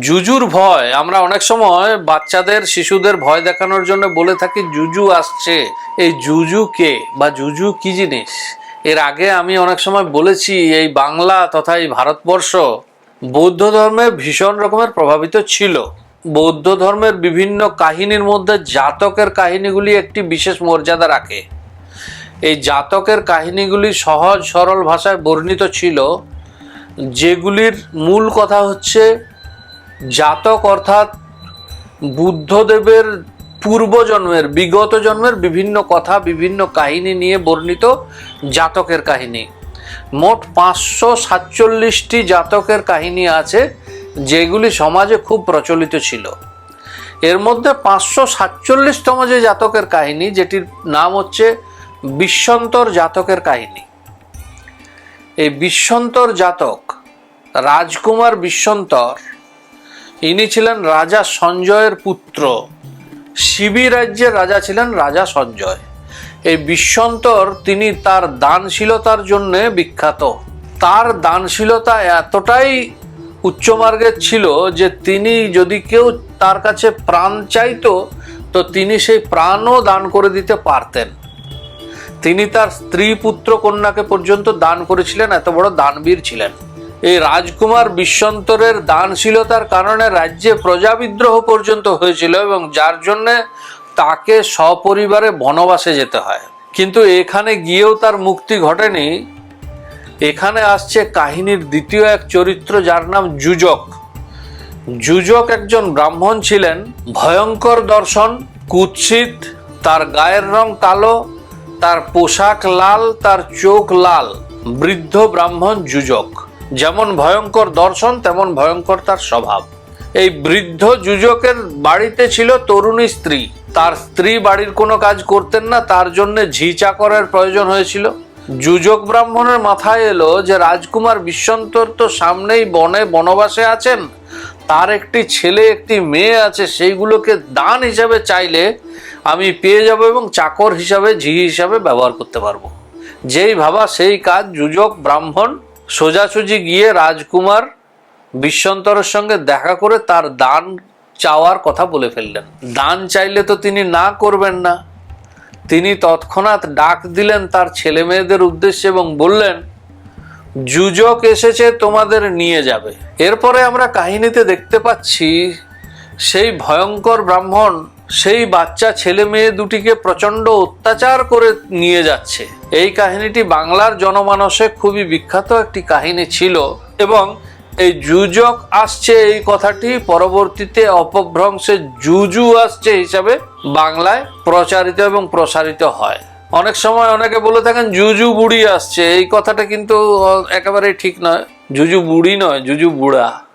জুজুর ভয়। আমরা অনেক সময় বাচ্চাদের, শিশুদের ভয় দেখানোর জন্য বলে থাকি, জুজু আসছে। এই জুজু কে বা জুজু কি জিনিস? এর আগে আমি অনেক সময় বলেছি, এই বাংলা তথা এই ভারতবর্ষ বৌদ্ধ ধর্মে ভীষণ রকমের প্রভাবিত ছিল। বৌদ্ধ ধর্মের বিভিন্ন কাহিনীর মধ্যে জাতকের কাহিনীগুলি একটি বিশেষ মর্যাদা রাখে। এই জাতকের কাহিনীগুলি সহজ, সরল ভাষায় বর্ণিত ছিল। যেগুলির মূল কথা হচ্ছে জাতক অর্থাৎ বুদ্ধদেবের পূর্বজন্মের, বিগত জন্মের বিভিন্ন কথা, বিভিন্ন কাহিনী নিয়ে বর্ণিত জাতকের কাহিনী। মোট পাঁচশো সাতচল্লিশটি জাতকের কাহিনী আছে, যেগুলি সমাজে খুব প্রচলিত ছিল। এর মধ্যে পাঁচশো সাতচল্লিশতম যে জাতকের কাহিনী, যেটির নাম হচ্ছে বিশ্বন্তর জাতকের কাহিনী। এই বিশ্বন্তর জাতক রাজকুমার বিশ্বন্তর ইনি ছিলেন রাজা সঞ্জয়ের পুত্র। শিবি রাজ্যের রাজা ছিলেন রাজা সঞ্জয়। এই বিশ্বন্তর তিনি তার দানশীলতার জন্য বিখ্যাত। তার দানশীলতা এতটাই উচ্চমার্গের ছিল যে তিনি যদি কেউ তার কাছে প্রাণ চাইতো, তো তিনি সেই প্রাণও দান করে দিতে পারতেন। তিনি তার স্ত্রী পুত্র কন্যাকে পর্যন্ত দান করেছিলেন, এত বড় দানবীর ছিলেন। এই রাজকুমার বিশ্বন্তরের দানশীলতার কারণে রাজ্যে প্রজা বিদ্রোহ পর্যন্ত হয়েছিল এবং যার জন্য তাকে সপরিবারে বনবাসে যেতে হয়। কিন্তু এখানে গিয়েও তার মুক্তি ঘটেনি। এখানে আসছে কাহিনীর দ্বিতীয় এক চরিত্র যার নাম যুজক। যুজক একজন ব্রাহ্মণ ছিলেন, ভয়ঙ্কর দর্শন, কুৎসিত, তার গায়ের রং কালো, তার পোশাক লাল, তার চোখ লাল। বৃদ্ধ ব্রাহ্মণ যুজক। যেমন ভয়ঙ্কর দর্শন, তেমন ভয়ঙ্কর তার স্বভাব। এই বৃদ্ধ যুজকের বাড়িতে ছিল তরুণী স্ত্রী। তার স্ত্রী বাড়ির কোনো কাজ করতেন না, তার জন্য ঝি চাকরের প্রয়োজন হয়েছিল। যুজক ব্রাহ্মণের মাথায় এলো যে রাজকুমার বিশ্বন্তর তো সামনেই বনে বনবাসে আছেন। তার একটি ছেলে, একটি মেয়ে আছে, সেইগুলোকে দান হিসাবে চাইলে আমি পেয়ে যাব এবং চাকর হিসাবে, ঝি হিসাবে ব্যবহার করতে পারব। যেই ভাবা সেই কাজ যুজক ব্রাহ্মণ সোজাসুজি গিয়ে রাজকুমার বিশ্বন্তরের সঙ্গে দেখা করে তার দান চাওয়ার কথা বলে ফেললেন। দান চাইলে তো তিনি না করবেন না। তিনি তৎক্ষণাৎ ডাক দিলেন তার ছেলে মেয়েদের উদ্দেশ্যে এবং বললেন, যুজক এসেছে, তোমাদের নিয়ে যাবে। এরপরে আমরা কাহিনীতে দেখতে পাচ্ছি, সেই ভয়ঙ্কর ব্রাহ্মণ সেই বাচ্চা ছেলে মেয়ে দুটিকে প্রচণ্ড অত্যাচার করে নিয়ে যাচ্ছে। এই কাহিনীটি বাংলার জনমানসে খুবই বিখ্যাত একটি কাহিনী ছিল এবং এই যুজক আসছে এই কথাটি পরবর্তীতে অপভ্রংশে জুজু আসছে হিসাবে বাংলায় প্রচারিত এবং প্রসারিত হয়। অনেক সময় অনেকে বলে থাকেন জুজু বুড়ি আসছে। এই কথাটা কিন্তু একেবারেই ঠিক নয়। জুজু বুড়ি নয় জুজু বুড়া।